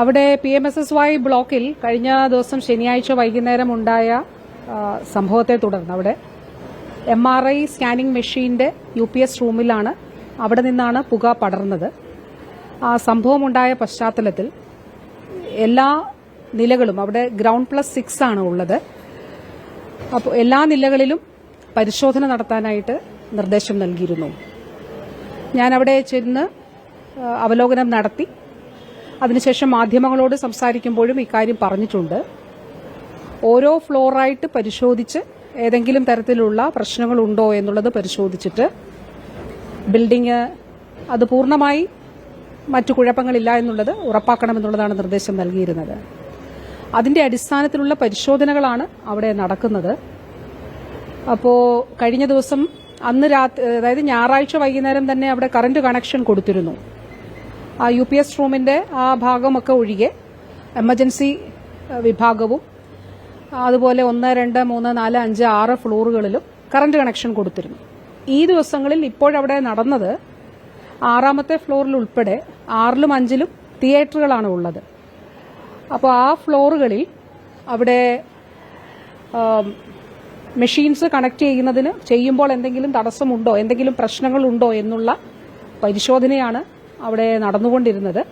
അവിടെ P M S S Y ബ്ലോക്കിൽ കഴിഞ്ഞ ദിവസം ശനിയാഴ്ച വൈകുന്നേരം ഉണ്ടായ സംഭവത്തെ തുടർന്ന് അവിടെ എം ആർ ഐ സ്കാനിംഗ് മെഷീന്റെ യു പി എസ് റൂമിലാണ് അവിടെ നിന്നാണ് പുക പടർന്നത്. ആ സംഭവം ഉണ്ടായ പശ്ചാത്തലത്തിൽ എല്ലാ നിലകളും അവിടെ ഗ്രൗണ്ട് പ്ലസ് സിക്സ് ആണ് ഉള്ളത്. അപ്പോൾ എല്ലാ നിലകളിലും പരിശോധന നടത്താനായിട്ട് നിർദ്ദേശം നൽകിയിരുന്നു. ഞാൻ അവിടെ ചെന്ന് അവലോകനം നടത്തി. അതിനുശേഷം മാധ്യമങ്ങളോട് സംസാരിക്കുമ്പോഴും ഇക്കാര്യം പറഞ്ഞിട്ടുണ്ട്. ഓരോ ഫ്ലോറായിട്ട് പരിശോധിച്ച് ഏതെങ്കിലും തരത്തിലുള്ള പ്രശ്നങ്ങളുണ്ടോ എന്നുള്ളത് പരിശോധിച്ചിട്ട് ബിൽഡിംഗ് അത് പൂർണമായി മറ്റു കുഴപ്പങ്ങളില്ല എന്നുള്ളത് ഉറപ്പാക്കണമെന്നുള്ളതാണ് നിർദ്ദേശം നൽകിയിരുന്നത്. അതിന്റെ അടിസ്ഥാനത്തിലുള്ള പരിശോധനകളാണ് അവിടെ നടക്കുന്നത്. അപ്പോൾ കഴിഞ്ഞ ദിവസം അന്ന് രാത്രി അതായത് ഞായറാഴ്ച വൈകുന്നേരം തന്നെ അവിടെ കറണ്ട് കണക്ഷൻ കൊടുത്തിരുന്നു. ആ യു പി എസ് റൂമിന്റെ ആ ഭാഗമൊക്കെ ഒഴികെ എമർജൻസി വിഭാഗവും അതുപോലെ ഒന്ന് രണ്ട് മൂന്ന് നാല് അഞ്ച് ആറ് ഫ്ലോറുകളിലും കറണ്ട് കണക്ഷൻ കൊടുത്തിരുന്നു. ഈ ദിവസങ്ങളിൽ ഇപ്പോഴവിടെ നടന്നത് ആറാമത്തെ ഫ്ലോറിൽ ഉൾപ്പെടെ ആറിലും അഞ്ചിലും തിയേറ്ററുകളാണ് ഉള്ളത്. അപ്പോൾ ആ ഫ്ലോറുകളിൽ അവിടെ മെഷീൻസ് കണക്ട് ചെയ്യുന്നതിന് ചെയ്യുമ്പോൾ എന്തെങ്കിലും തടസ്സമുണ്ടോ? എന്തെങ്കിലും പ്രശ്നങ്ങളുണ്ടോ എന്നുള്ള പരിശോധനയാണ് അവിടെ നടന്നുകൊണ്ടിരുന്നത്.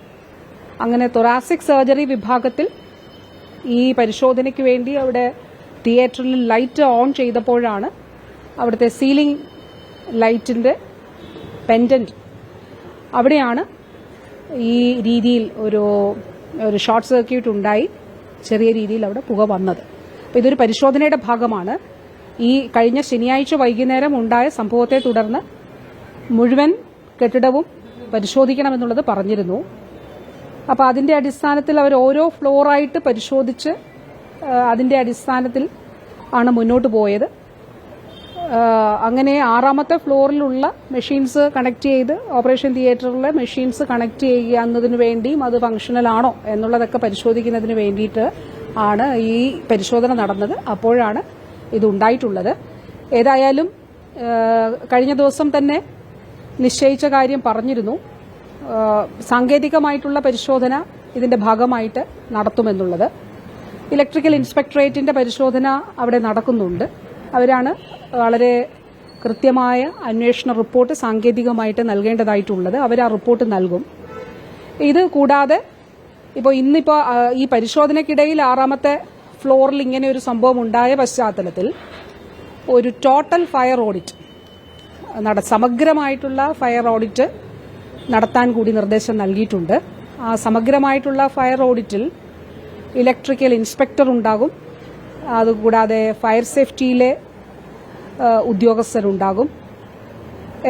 അങ്ങനെ തൊറാസിക് സർജറി വിഭാഗത്തിൽ ഈ പരിശോധനയ്ക്ക് വേണ്ടി അവിടെ തിയേറ്ററിൽ ലൈറ്റ് ഓൺ ചെയ്തപ്പോഴാണ് അവിടുത്തെ സീലിംഗ് ലൈറ്റിന്റെ പെൻഡന്റ് അവിടെയാണ് ഈ രീതിയിൽ ഒരു ഒരു ഷോർട്ട് സർക്യൂട്ട് ഉണ്ടായി. ചെറിയ രീതിയിൽ അവിടെ പുക വന്നത്. അപ്പോൾ ഇതൊരു പരിശോധനയുടെ ഭാഗമാണ്. ഈ കഴിഞ്ഞ ശനിയാഴ്ച വൈകുന്നേരം ഉണ്ടായ സംഭവത്തെ തുടർന്ന് മുഴുവൻ കെട്ടിടവും പരിശോധിക്കണമെന്നുള്ളത് പറഞ്ഞിരുന്നു. അപ്പോൾ അതിന്റെ അടിസ്ഥാനത്തിൽ അവർ ഓരോ ഫ്ലോറായിട്ട് പരിശോധിച്ച് അതിന്റെ അടിസ്ഥാനത്തിൽ ആണ് മുന്നോട്ട് പോയത്. അങ്ങനെ ആറാമത്തെ ഫ്ലോറിലുള്ള മെഷീൻസ് കണക്ട് ചെയ്ത് ഓപ്പറേഷൻ തിയേറ്ററിലെ മെഷീൻസ് കണക്ട് ചെയ്യുക എന്നതിന് വേണ്ടിയും അത് ഫങ്ഷണൽ ആണോ എന്നുള്ളതൊക്കെ പരിശോധിക്കുന്നതിന് വേണ്ടിയിട്ട് ആണ് ഈ പരിശോധന നടന്നത്. അപ്പോഴാണ് ഇതുണ്ടായിട്ടുള്ളത് ഏതായാലും കഴിഞ്ഞ ദിവസം തന്നെ നിശ്ചയിച്ച കാര്യം പറഞ്ഞിരുന്നു. സാങ്കേതികമായിട്ടുള്ള പരിശോധന ഇതിന്റെ ഭാഗമായിട്ട് നടത്തുമെന്നുള്ളത്. ഇലക്ട്രിക്കൽ ഇൻസ്പെക്ടറേറ്റിന്റെ പരിശോധന അവിടെ നടക്കുന്നുണ്ട്. അവരാണ് വളരെ കൃത്യമായ അന്വേഷണ റിപ്പോർട്ട് സാങ്കേതികമായിട്ട് നൽകേണ്ടതായിട്ടുള്ളത്. അവർ ആ റിപ്പോർട്ട് നൽകും. ഇത് കൂടാതെ ഇപ്പോൾ ഇന്നിപ്പോൾ ഈ പരിശോധനയ്ക്കിടയിൽ ആറാമത്തെ ഫ്ലോറിൽ ഇങ്ങനെ ഒരു സംഭവം ഉണ്ടായ പശ്ചാത്തലത്തിൽ ഒരു ടോട്ടൽ ഫയർ ഓഡിറ്റ് നട സമഗ്രമായിട്ടുള്ള ഫയർ ഓഡിറ്റ് നടത്താൻ കൂടി നിർദ്ദേശം നൽകിയിട്ടുണ്ട്. ആ സമഗ്രമായിട്ടുള്ള ഫയർ ഓഡിറ്റിൽ ഇലക്ട്രിക്കൽ ഇൻസ്പെക്ടർ ഉണ്ടാകും. അതുകൂടാതെ ഫയർ സേഫ്റ്റിയിലെ ഉദ്യോഗസ്ഥരുണ്ടാകും.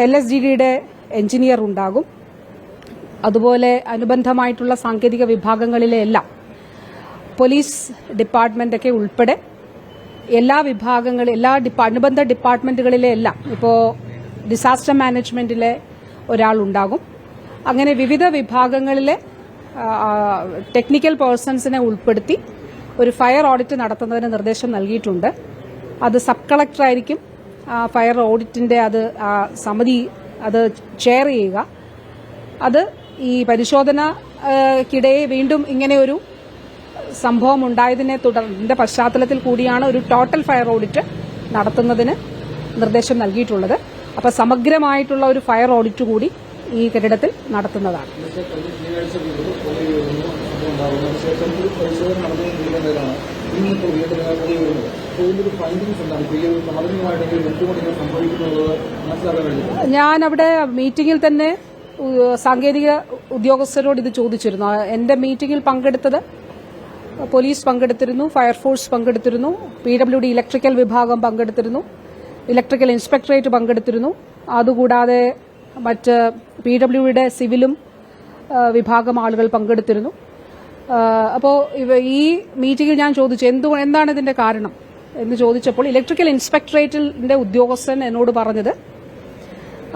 എൽ എസ് ജി ഡിയുടെ എഞ്ചിനീയർ ഉണ്ടാകും. അതുപോലെ അനുബന്ധമായിട്ടുള്ള സാങ്കേതിക വിഭാഗങ്ങളിലെ എല്ലാം പോലീസ് ഡിപ്പാർട്ട്മെന്റൊക്കെ ഉൾപ്പെടെ എല്ലാ വിഭാഗങ്ങളും എല്ലാ അനുബന്ധ ഡിപ്പാർട്ട്മെന്റുകളിലെ എല്ലാം. ഇപ്പോൾ ഡിസാസ്റ്റർ മാനേജ്മെന്റിലെ ഒരാളുണ്ടാകും. അങ്ങനെ വിവിധ വിഭാഗങ്ങളിലെ ടെക്നിക്കൽ പേഴ്സൺസിനെ ഉൾപ്പെടുത്തി ഒരു ഫയർ ഓഡിറ്റ് നടത്തുന്നതിന് നിർദ്ദേശം നൽകിയിട്ടുണ്ട്. അത് സബ് കളക്ടർ ആയിരിക്കും. ഫയർ ഓഡിറ്റിന്റെ അത് സമിതി അത് ചെയർ ചെയ്യുക. അത് ഈ പരിശോധനക്കിടെ വീണ്ടും ഇങ്ങനെ ഒരു സംഭവം ഉണ്ടായതിനെ തുടർന്നിന്റെ പശ്ചാത്തലത്തിൽ കൂടിയാണ് ഒരു ടോട്ടൽ ഫയർ ഓഡിറ്റ് നടത്തുന്നതിന് നിർദ്ദേശം നൽകിയിട്ടുള്ളത്. അപ്പൊ സമഗ്രമായിട്ടുള്ള ഒരു ഫയർ ഓഡിറ്റ് കൂടി ഈ കെട്ടിടത്തിൽ നടത്തുന്നതാണ്. അപ്പോൾ ഞാൻ അവിടെ മീറ്റിംഗിൽ തന്നെ സാങ്കേതിക ഉദ്യോഗസ്ഥരോട് ഇത് ചോദിച്ചിരുന്നു. എന്റെ മീറ്റിംഗിൽ പങ്കെടുത്തത് പോലീസ് പങ്കെടുത്തിരുന്നു ഫയർഫോഴ്സ് പങ്കെടുത്തിരുന്നു പി ഡബ്ല്യു ഡി ഇലക്ട്രിക്കൽ വിഭാഗം പങ്കെടുത്തിരുന്നു. ഇലക്ട്രിക്കൽ ഇൻസ്പെക്ടറേറ്റ് പങ്കെടുത്തിരുന്നു. അതുകൂടാതെ മറ്റ് പി ഡബ്ല്യുയുടെ സിവിലും വിഭാഗം ആളുകൾ പങ്കെടുത്തിരുന്നു. അപ്പോൾ ഈ മീറ്റിംഗിൽ ഞാൻ ചോദിച്ചു എന്തു എന്താണ് ഇതിന്റെ കാരണം എന്ന് ചോദിച്ചപ്പോൾ ഇലക്ട്രിക്കൽ ഇൻസ്പെക്ടറേറ്റിന്റെ ഉദ്യോഗസ്ഥൻ എന്നോട് പറഞ്ഞത്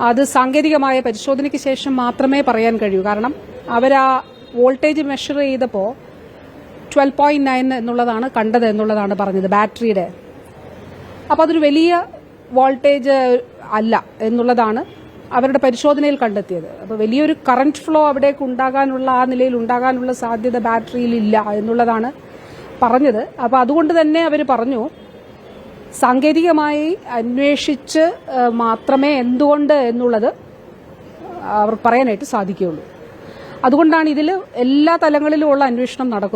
അത് സാങ്കേതികമായ പരിശോധനയ്ക്ക് ശേഷം മാത്രമേ പറയാൻ കഴിയൂ. കാരണം അവരാ വോൾട്ടേജ് മെഷർ ചെയ്തപ്പോൾ ട്വൽവ് പോയിന്റ് നയൻ എന്നുള്ളതാണ് കണ്ടത് എന്നുള്ളതാണ് പറഞ്ഞത് ബാറ്ററിയുടെ. അപ്പോൾ അതൊരു വലിയ വോൾട്ടേജ് അല്ല എന്നുള്ളതാണ് അവരുടെ പരിശോധനയിൽ കണ്ടെത്തിയത്. അപ്പോൾ വലിയൊരു കറണ്ട് ഫ്ലോ അവിടേക്ക് ഉണ്ടാകാനുള്ള ആ നിലയിൽ ഉണ്ടാകാനുള്ള സാധ്യത ബാറ്ററിയിൽ ഇല്ല എന്നുള്ളതാണ് പറഞ്ഞത്. അപ്പോൾ അതുകൊണ്ട് തന്നെ അവർ പറഞ്ഞു സാങ്കേതികമായി അന്വേഷിച്ച് മാത്രമേ എന്തുകൊണ്ട് എന്നുള്ളത് അവർ പറയാനായിട്ട് സാധിക്കുകയുള്ളൂ. അതുകൊണ്ടാണ് ഇതിൽ എല്ലാ തലങ്ങളിലുമുള്ള അന്വേഷണം നടക്കുന്നത്.